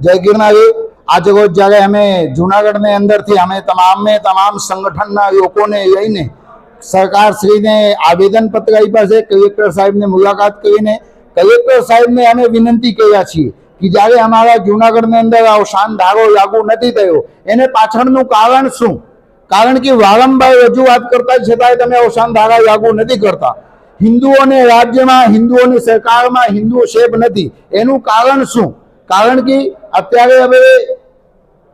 જય ગિરનારી. આજે રોજ જ્યારે અમે જુનાગઢની અંદરથી અમે તમામે તમામ સંગઠનના લોકોને લઈને સરકાર શ્રીને આવેદનપત્ર આપ્યા છે, કલેક્ટર સાહેબને મુલાકાત કરીને કલેક્ટર સાહેબને અમે વિનંતી કર્યા છીએ કે જ્યારે અમારા જુનાગઢની અંદર અવસાન ધારો લાગુ નથી થયો, એને પાછળનું કારણ શું? કારણ કે વારંવાર રજૂઆત કરતા છતાંય તમે અવસાન ધારા લાગુ નથી કરતા. હિન્દુઓને રાજ્યમાં, હિન્દુઓની સરકારમાં હિન્દુઓ શેપ નથી. એનું કારણ શું? કારણ કે અત્યારે હવે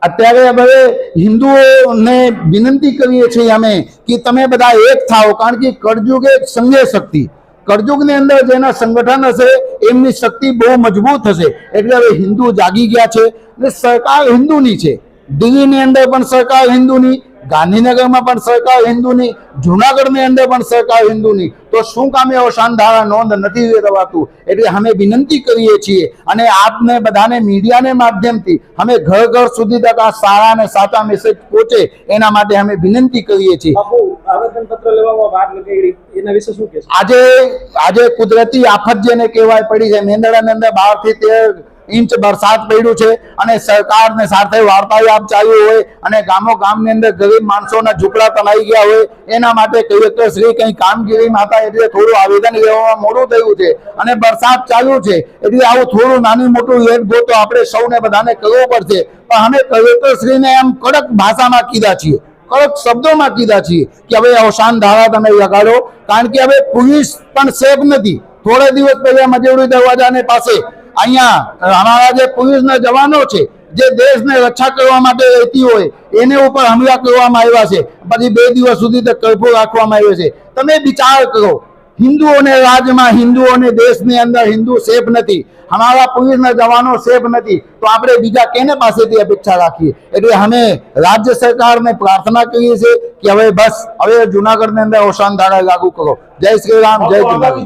અત્યારે હવે હિન્દુઓને વિનંતી કરીએ છીએ અમે કે તમે બધા એક થાઓ, કારણ કે કળજુગ એક સંજય શક્તિ. કળજુગની અંદર જેના સંગઠન હશે, એમની શક્તિ બહુ મજબૂત હશે. એટલે હવે હિન્દુ જાગી ગયા છે અને સરકાર હિન્દુની છે. દિલ્હીની અંદર પણ સરકાર હિન્દુની ગાંધીનગરમાં પણ સરકાર હિન્દુની જુનાગઢની અંદર પણ સરકાર હિન્દુની. તો શું કામે અવસાન ધારા નોંધ નથી લેવાતું? એટલે અમે વિનંતી કરીએ છીએ અને આપને બધાને મીડિયાને માધ્યમથી અમે ઘર ઘર સુધી તક આ સારા અને સાચા મેસેજ પહોંચે એના માટે અમે વિનંતી કરીએ છીએ. આજે આજે કુદરતી આફત જેને કહેવાય પડી છે. મેંદડાની અંદર બારથી તેર ઇંચ વરસાદ પડ્યું છે અને સરકારને સાથે વાર્તાલાપ ચાલ્યું હોય અને ગામો ગામની અંદર ગરીબ માણસોના ઝૂંપડા તણાઈ ગયા હોય, એના માટે કલેક્ટર કંઈ કામગીરી માતા એટલે થોડું આવેદન લેવામાં મોડું થયું છે અને વરસાદ ચાલુ છે એટલે આવું થોડું નાનું મોટું લેટ તો આપણે સૌને બધાને કરવું પડશે. પણ અમે કલેક્ટર શ્રીને એમ કડક ભાષામાં કીધા છીએ, કડક શબ્દોમાં કીધા છીએ કે હવે અવસાન ધારા તમે લગાડો. કારણ કે હવે પોલીસ પણ સેફ નથી. થોડા દિવસ પહેલા મજેવડી દરવાજાને પાસે અહીંયા અમારા જે પોલીસના જવાનો છે, જે દેશને રક્ષા કરવા માટે રહેતી હોય, એને ઉપર હમલા કરવામાં આવ્યા છે. પછી બે દિવસ સુધી તો કર્ફ્યુ રાખવામાં આવ્યો છે. તમે વિચાર કરો, હિન્દુઓને રાજ્યમાં, હિન્દુઓને દેશની અંદર હિન્દુ સેફ નથી. અમારા પોલીસના જવાનો સેફ નથી. તો આપણે બીજા કેને પાસેથી અપેક્ષા રાખીએ? એટલે અમે રાજ્ય સરકારને પ્રાર્થના કરીએ છીએ કે હવે બસ હવે જુનાગઢની અંદર અવસાન ધારા લાગુ કરો. જય શ્રી રામ જય જુનાગઢ.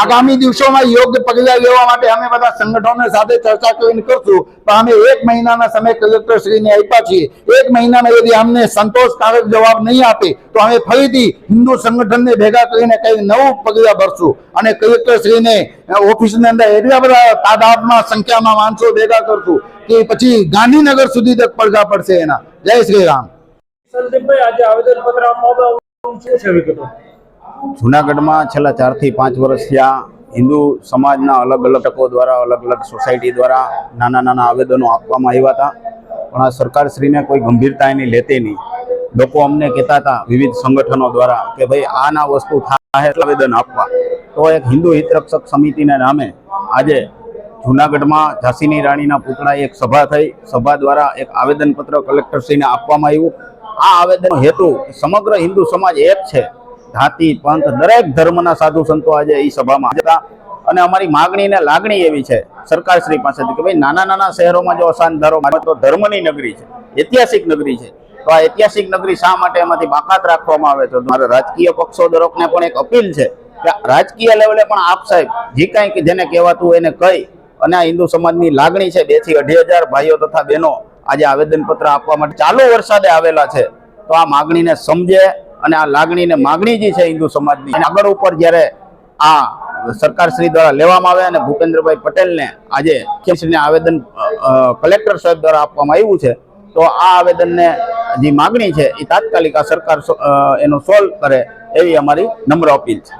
આગામી દિવસોમાં યોગ્ય પગલાં લેવા માટે અમે બધા સંગઠનો સાથે ચર્ચા કરીને કરશું. પણ અમે એક મહિનાના સમય કલેક્ટર શ્રીને આપ્યા છીએ. એક મહિનામાં यदि અમને સંતોષકારક જવાબ નહીં આપે તો અમે ફરીથી હિન્દુ સંગઠનને ભેગા કરીને કંઈ નવું પગલાં ભરશું. અને કલેક્ટર શ્રીને ઓફિસની અંદર એટલા બધા તાદાદમાં સંખ્યામાં માણસો ભેગા કરશું કે પછી ગાંધીનગર સુધી તક પડઘા પડશે એના. જય શ્રી રામ. સંદીપભાઈ આજે આવેદન પત્ર આપવામાં આવ્યું શું છે વિગતો? જુનાગઢમાં છેલ્લા ચારથી પાંચ વર્ષ થયા હિન્દુ સમાજના અલગ અલગ તકો દ્વારા અલગ અલગ સોસાયટી દ્વારા નાના નાના આવેદનો આપવામાં આવ્યા હતા. પણ આ સરકારશ્રીને કોઈ ગંભીરતા એની લેતી નહીં. લોકો અમને કહેતા હતા વિવિધ સંગઠનો દ્વારા કે ભાઈ આ ના વસ્તુ થાય આવેદન આપવા. તો એક હિન્દુ હિતરક્ષક સમિતિના નામે આજે જૂનાગઢમાં ઝાંસીની રાણીના પૂતળા એક સભા થઈ. સભા દ્વારા એક આવેદનપત્ર કલેક્ટરશ્રીને આપવામાં આવ્યું. આ આવેદનનો હેતુ સમગ્ર હિન્દુ સમાજ એક છે. જાતિ, પંથ, દરેક ધર્મના સાધુ સંતો આજે એ સભામાં હતા. અને અમારી માગણી ને લાગણી એવી છે સરકારશ્રી પાસેથી કે ભાઈ નાના નાના શહેરોમાં જો અશાંત ધારો તો ધર્મની નગરી છે, ઐતિહાસિક નગરી છે. તો આ ઐતિહાસિક નગરી શા માટે એમાંથી બાકાત રાખવામાં આવે છે? મારા રાજકીય પક્ષો દરેકને પણ એક અપીલ છે રાજકીય લેવલે પણ આપ સાહેબ, જે કાંઈ જેને કહેવાતું એને કહી અને આ હિન્દુ સમાજની લાગણી છે બેથી અઢી હજાર ભાઈઓ તથા બહેનો આજે આવેદનપત્ર આપવા માટે ચાલુ વરસાદે આવેલા છે. તો આ માગણીને સમજે અને આ લાગણીને માગણી જે છે હિન્દુ સમાજની આગળ ઉપર જ્યારે આ સરકારશ્રી દ્વારા લેવામાં આવે અને ભૂપેન્દ્રભાઈ પટેલને આજે મુખ્યમંત્રીને આવેદન કલેક્ટર સાહેબ દ્વારા આપવામાં આવ્યું છે, તો આ આવેદનને જે માગણી છે એ તાત્કાલિક આ સરકાર એનો સોલ્વ કરે એવી અમારી નમ્ર અપીલ છે.